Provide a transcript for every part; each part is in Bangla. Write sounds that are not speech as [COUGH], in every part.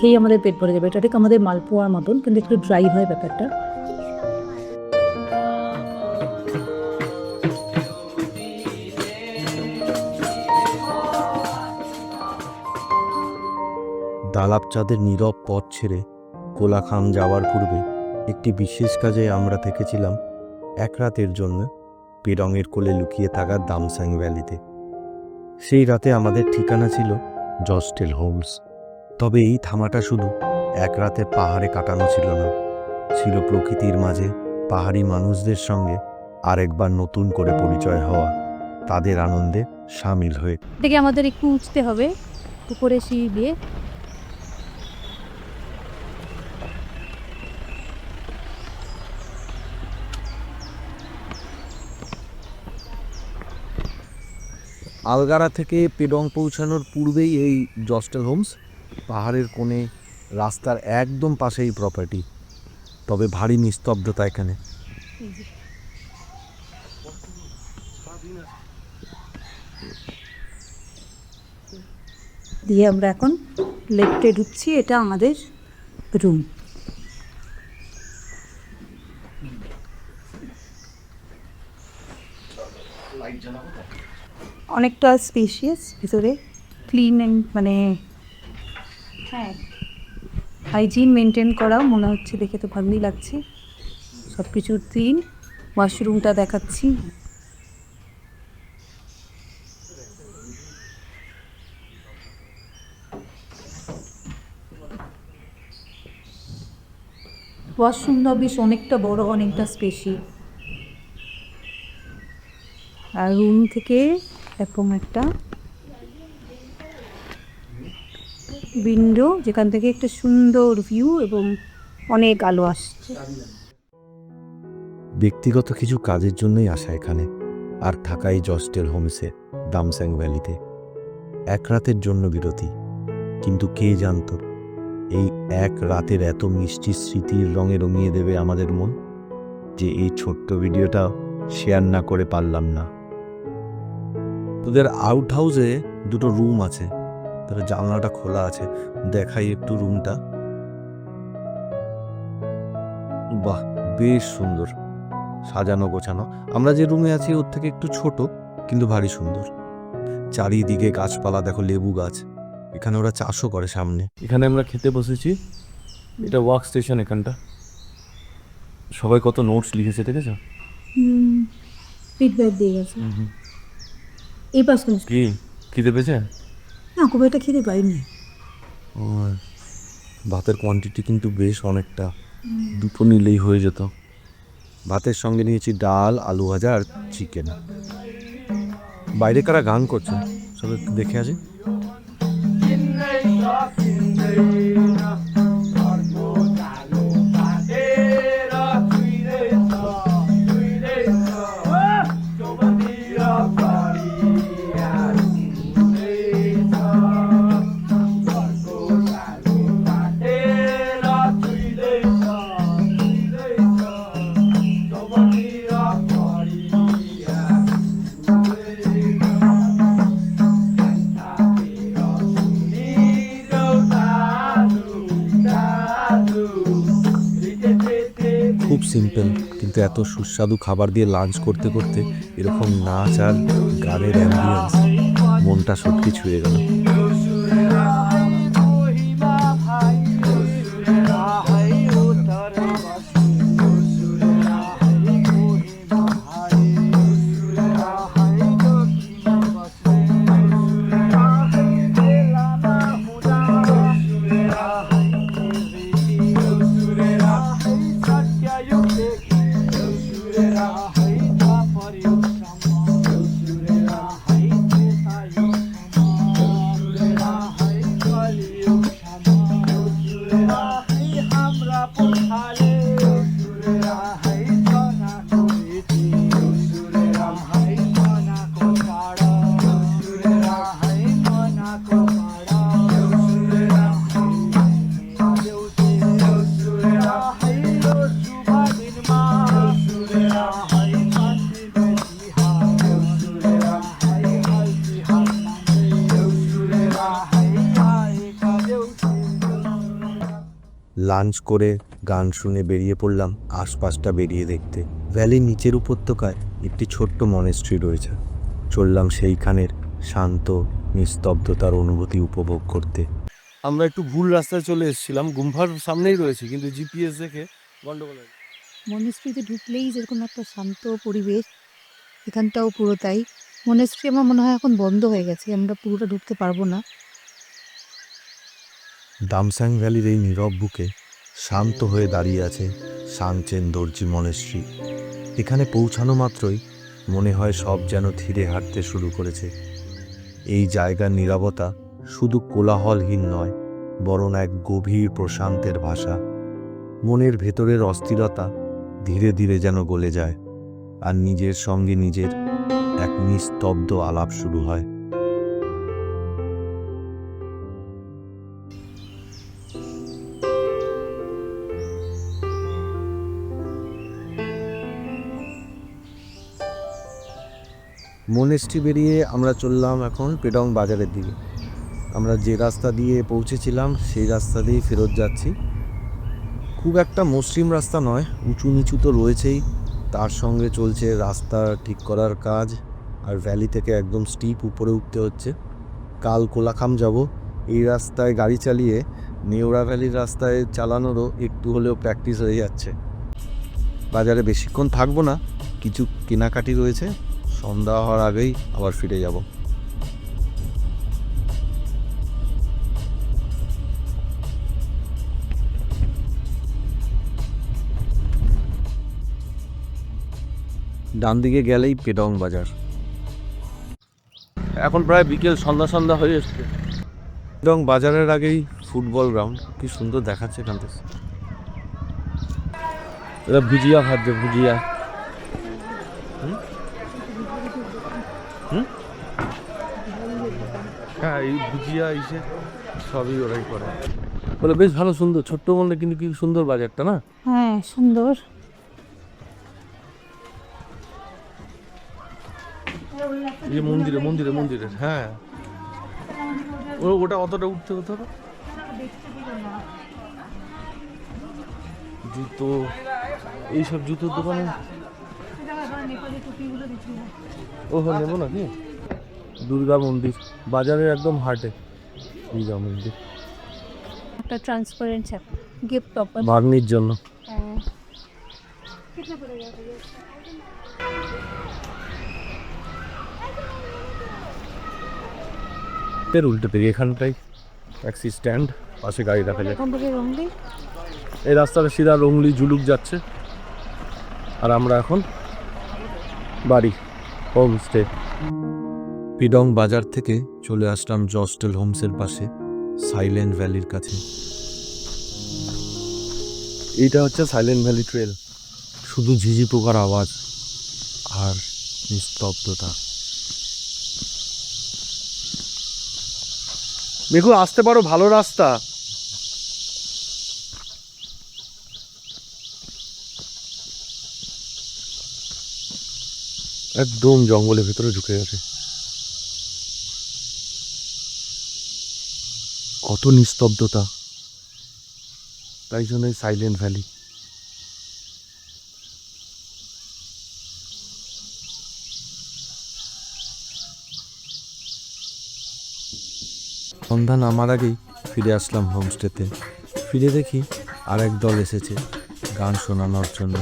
খেয়েই আমাদের পেট ভরে যাবে। এটা ঠিক আমাদের মালপোয়ার মতন, কিন্তু একটু ড্রাই হয় ব্যাপারটা। দালাপ চাঁদের নীরব পথ ছেড়ে কোলাখাম যাওয়ার পূর্বে একটি বিশেষ কাজে আমরা থেকেছিলাম এক রাতের জন্য পেরঙের কোলে লুকিয়ে থাকা দামসাং ভ্যালিতে। সেই রাতে আমাদের ঠিকানা ছিল জস্টেল হোমস। তবে এই থামাটা শুধু এক রাতে পাহাড়ে কাটানো ছিল না, ছিল প্রকৃতির মাঝে পাহাড়ি মানুষদের সঙ্গে আরেকবার নতুন করে পরিচয় হওয়া, তাদের আনন্দে সামিল হয়ে থেকে আমাদের একটু উঠতে হবে, উপরে দিয়ে। আলগারা থেকে পেডং পৌঁছানোর পূর্বেই এই জস্টেল হোমস পাহাড়ের কোণে রাস্তার একদম পাশেই প্রপার্টি তবে ভারী নিস্তব্ধতা এখানে। দিয়ে আমরা এখন লেফটে ঢুকছি, এটা আমাদের রুম অনেকটা স্পেশিয়াস ভিতরে ক্লিন অ্যান্ড মানে হ্যাঁ হাইজিন মেনটেন করাও মনে হচ্ছে দেখে তো ভালোই লাগছে। সব কিছু ক্লিন ওয়াশরুমটা দেখাচ্ছি ওয়াশরুমটা বেশ অনেকটা বড়, অনেকটা স্পেশি আর রুম থেকে এরকম একটা উইন্ডো যেখান থেকে একটা সুন্দর ভিউ এবং অনেক আলো আসছে। ব্যক্তিগত কিছু কাজের জন্যই আসা এখানে, আর থাকাই জস্টেল হোমসে দামস্যাং ভ্যালিতে। এক রাতের জন্য বিরতি। কিন্তু কে জানতো, এই এক রাতের এত মিষ্টি স্মৃতির রঙে রঙিয়ে দেবে আমাদের মন? যে এই ছোট্ট ভিডিওটা শেয়ার না করে পারলাম না। তোদের আউট হাউসে দুটো রুম আছে। তার জানলাটা খোলা আছে। দেখাই একটু রুমটা বাহ বেশ সুন্দর। সাজানো গোছানো। আমরা যে রুমে আছি ওর থেকে একটু ছোট কিন্তু ভারী সুন্দর। চারিদিকে গাছপালা দেখো লেবু গাছ। এখানে ওরা চাষও করে সামনে। এখানে আমরা খেতে বসেছি। এটা ওয়ার্ক স্টেশন এখানটা। সবাই কত নোটস লিখেছে দেখেছ? ফিডব্যাক দিয়ে গেছে। এই পাশ করে কি? খিদে পেয়েছে? না খুব একটা খিদে পাইনি। ও, ভাতের কোয়ান্টিটি কিন্তু বেশ অনেকটা। দুটো নিলেই হয়ে যেত। ভাতের সঙ্গে নিয়েছি ডাল আলু ভাজা আর চিকেন বাইরে কারা গান করছে? সবাই দেখে আসি। খুব সিম্পল, কিন্তু এত সুস্বাদু খাবার দিয়ে লাঞ্চ করতে করতে এরকম নাচ আর গানের অ্যাম্বিয়েন্স মনটা সত্যি ছুঁয়ে গেল। লাঞ্চ করে গান শুনে বেরিয়ে পড়লাম আশপাশটা বেরিয়ে দেখতে। ভ্যালির নিচের উপত্যকায় একটি ছোট্ট মনেস্ট্রি রয়েছে। চললাম সেইখানের শান্ত নিস্তব্ধতার অনুভূতি উপভোগ করতে। আমরা একটু ভুল রাস্তায় চলে এসেছিলাম। গুম্ফার সামনেই রয়েছে কিন্তু জিপিএস দেখে গন্ডগোল হয়েছে। মনেস্ট্রিতে ঢুকলেই যেরকম একটা শান্ত পরিবেশ এখানটাও পুরো তাই। মনেস্ট্রি আমার মনে হয় এখন বন্ধ হয়ে গেছে আমরা পুরোটা ঢুকতে পারব না। দামসাং ভ্যালির এই নীরব বুকে শান্ত হয়ে দাঁড়িয়ে আছে সাংচেন দর্জি মনেশ্রী এখানে পৌঁছানো মাত্রই মনে হয় সব যেন ধীরে হাঁটতে শুরু করেছে। এই জায়গার নীরবতা শুধু কোলাহলহীন নয়, বরং এক গভীর প্রশান্তের ভাষা। মনের ভেতরের অস্থিরতা ধীরে ধীরে যেন গলে যায়, আর নিজের সঙ্গে নিজের এক নিস্তব্ধ আলাপ শুরু হয়। মনেস্ট্রি বেরিয়ে আমরা চললাম এখন পেডং বাজারের দিকে। আমরা যে রাস্তা দিয়ে পৌঁছেছিলাম, সেই রাস্তা দিয়েই ফেরত যাচ্ছি। খুব একটা মসৃণ রাস্তা নয়, উঁচু নিচু তো রয়েছেই। তার সঙ্গে চলছে রাস্তা ঠিক করার কাজ, আর ভ্যালি থেকে একদম স্টিপ উপরে উঠতে হচ্ছে। কাল কোলাখাম যাব। এই রাস্তায় গাড়ি চালিয়ে, নেওড়া ভ্যালির রাস্তায় চালানোরও একটু হলেও প্র্যাকটিস হয়ে যাচ্ছে। বাজারে বেশিক্ষণ থাকব না, কিছু কেনাকাটি রয়েছে। সন্ধ্যা হওয়ার আগেই আবার ফিরে যাব। ডান দিকে গেলেই পেডং বাজার। এখন প্রায় বিকেল সন্ধ্যা সন্ধ্যা হয়ে এসছে। পেডং বাজারের আগেই ফুটবল গ্রাউন্ড। কি সুন্দর দেখাচ্ছে এখান থেকে। এরা ভুজিয়া খাচ্ছে ভুজিয়া। হ্যাঁ এই ভুজিয়া ইসে সবই ওরাই করে। বলে বেশ ভালো সুন্দর ছোট্ট মনে কিন্তু কি সুন্দর বাজারটা না? হ্যাঁ সুন্দর। এই যে মন্দিরে মন্দিরে মন্দিরে হ্যাঁ। ও- ওটা অতটা উঠতে হতো না? জুতো এইসব জুতোর দোকানে? ওহো নেব নাকি? দুর্গা মন্দির বাজারের একদম হাটে। দুর্গা মন্দির। একটা ট্রান্সপারেন্ট গিফট অফার বাগনির জন্য। হ্যাঁ। এর উল্টো দিকে এখানটাই ট্যাক্সি স্ট্যান্ড পাশে গাড়ি রাখা যায়। এই রাস্তাটা সিধা রংলি জুলুক যাচ্ছে। আর আমরা এখন বাড়ি হোমস্টে পিডং বাজার থেকে চলে আসলাম জস্টেল হোমসের পাশে সাইলেন্ট ভ্যালির কাছে। এইটা হচ্ছে সাইলেন্ট ভ্যালি ট্রেল। শুধু ঝিঝি পোকার আওয়াজ আর নিস্তব্ধতা। দেখো আসতে পারো ভালো রাস্তা। একদম জঙ্গলের ভিতরে ঢুকে গেছে। কত নিস্তব্ধতা। তাই জন্যই সাইলেন্ট ভ্যালি সন্ধ্যা নামার আগেই ফিরে আসলাম হোমস্টেতে ফিরে দেখি আর এক দল এসেছে, গান শোনানোর জন্য।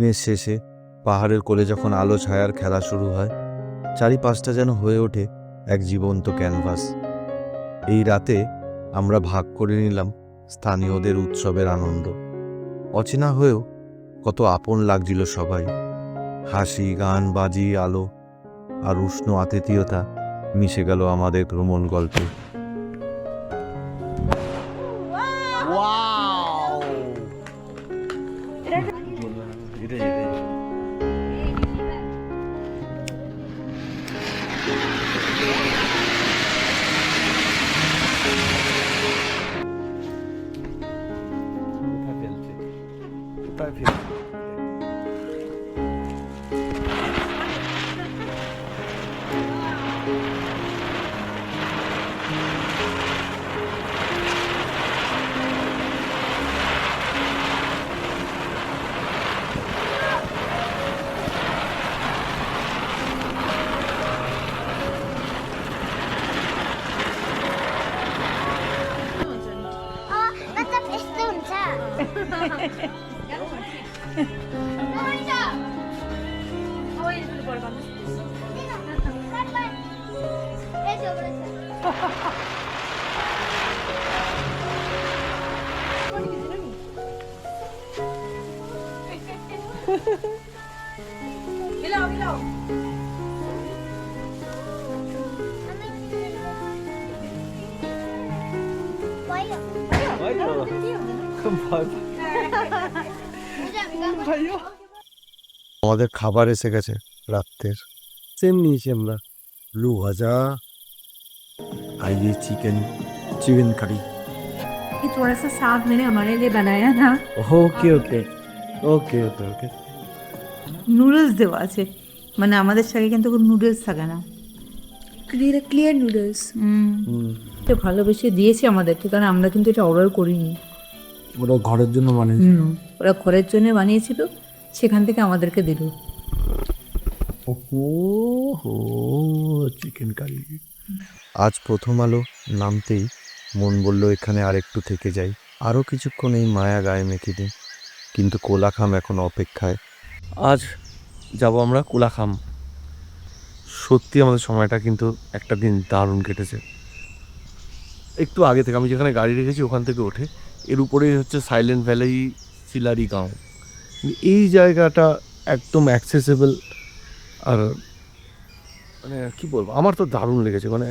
দিনের শেষে পাহাড়ের কোলে যখন আলো ছায়ার খেলা শুরু হয়, চারিপাশটা যেন হয়ে ওঠে এক জীবন্ত ক্যানভাস। এই রাতে আমরা ভাগ করে নিলাম স্থানীয়দের উৎসবের আনন্দ। অচেনা হয়েও কত আপন লাগছিল সবাই। হাসি, গান, বাজি, আলো আর উষ্ণ আতিথীয়তা মিশে গেল আমাদের ভ্রমণ গল্পে। bleib hier. Ha ha ha. vänta en stund [LAUGHS] så här. আমাদের খাবার এসে গেছে রাত্রের সেম নিয়েছি আমরা লু ভাজা আর ये চিকেন চিকেন কারি ये थोड़ा सा साग मैंने हमारे लिए बनाया था ওকে ওকে ওকে ওকে ওকে নুডলস দেওয়া আছে মানে আমাদের শাকে কিন্তু নুডলস থাকে না ক্লিয়ার ক্লিয়ার নুডলস এটা ভালোবেসে দিয়েছে আমাদেরকে কারণ আমরা কিন্তু এটা অর্ডার করিনি। ওরা ঘরের জন্য হুম ওরা ঘরের জন্য বানিয়েছিল সেখান থেকে আমাদেরকে দিল। ওহো হো চিকেন কারি আজ প্রথম আলো নামতেই মন বলল এখানে আর একটু থেকে যাই। আরও কিছুক্ষণ এই মায়া গায়ে মেখে দিই। কিন্তু কোলাখাম এখন অপেক্ষায়। আজ যাব আমরা কোলাখাম। সত্যি আমাদের সময়টা কিন্তু একটা দিন দারুণ কেটেছে। একটু আগে থেকে আমি যেখানে গাড়ি রেখেছি ওখান থেকে ওঠে। এর উপরেই হচ্ছে সাইলেন্ট ভ্যালি সিলারি গাঁও। এই জায়গাটা একদম অ্যাক্সেসেবল আর মানে কি বলব আমার তো দারুণ লেগেছে। মানে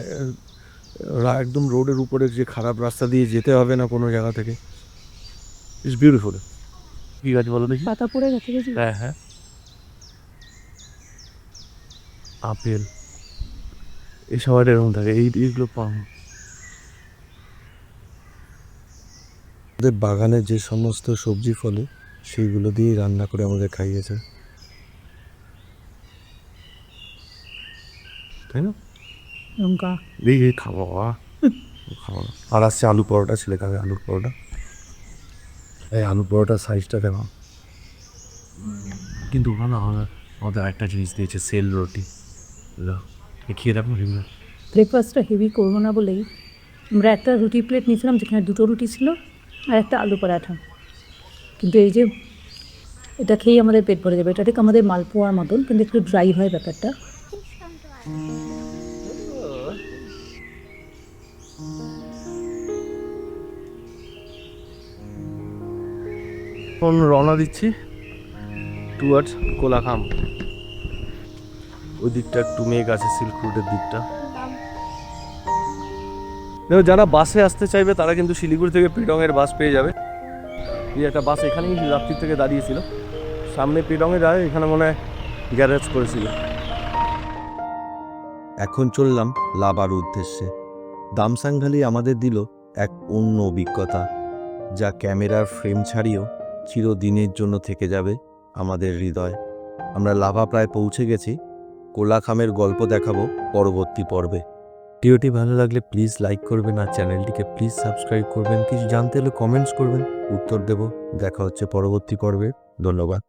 একদম রোডের উপরে যে খারাপ রাস্তা দিয়ে যেতে হবে না কোনো জায়গা থেকে ইটস বিউটিফুল কি গাছ বলো দেখি? পাতা পড়ে গেছে হ্যাঁ হ্যাঁ। আপেল। এই সবার এরকম থাকে এই এইগুলো পাম আমাদের বাগানে যে সমস্ত সবজি ফলে সেইগুলো দিয়েই রান্না করে আমাদের খাইয়েছে। তাই না? লঙ্কা দেখি খাব বাবা। খাব আর আসছে আলু পরোটা ছেলে খাবে আলুর পরোটা। এই আলু পরোটার সাইজটা কেমন কিন্তু ওখানে আমাদের একটা জিনিস দিয়েছে সেল রুটি। খেয়ে দেখো ব্রেকফাস্টটা হেভি করব না বলেই আমরা একটা রুটি প্লেট নিয়েছিলাম যেখানে দুটো রুটি ছিল। আর একটা আলু পরাঠা। কিন্তু এই যে এটা খেয়েই আমাদের পেট ভরে যাবে। এটা ঠিক আমাদের মালপোয়ার মতন, কিন্তু একটু ড্রাই হয় ব্যাপারটা। এখন রওনা দিচ্ছি টুয়ার্ডস কোলাখাম ওই দিকটা একটু মেঘ আছে সিল্ক রুটের দিকটা। যারা বাসে আসতে চাইবে, তারা কিন্তু শিলিগুড়ি থেকে পিডংয়ের বাস পেয়ে যাবে। এই একটা বাস এখানেই রাত্রি থেকে দাঁড়িয়েছিল। সামনে পিডংয়ে যায় এখানে মনে হয় গ্যারেজ করেছিল। এখন চললাম লাবার উদ্দেশ্যে। দামসাং ভ্যালি আমাদের দিল এক অন্য অভিজ্ঞতা, যা ক্যামেরার ফ্রেম ছাড়িয়েও চিরদিনের জন্য থেকে যাবে আমাদের হৃদয়। আমরা লাভা প্রায় পৌঁছে গেছি। কোলাখামের গল্প দেখাবো পরবর্তী পর্বে। ভিডিওটি ভালো লাগলে প্লিজ লাইক করবেন আর চ্যানেলটিকে প্লিজ সাবস্ক্রাইব করবেন। কিছু জানতে হলে কমেন্টস করবেন। উত্তর দেব। দেখা হচ্ছে পরবর্তী পর্বে। ধন্যবাদ।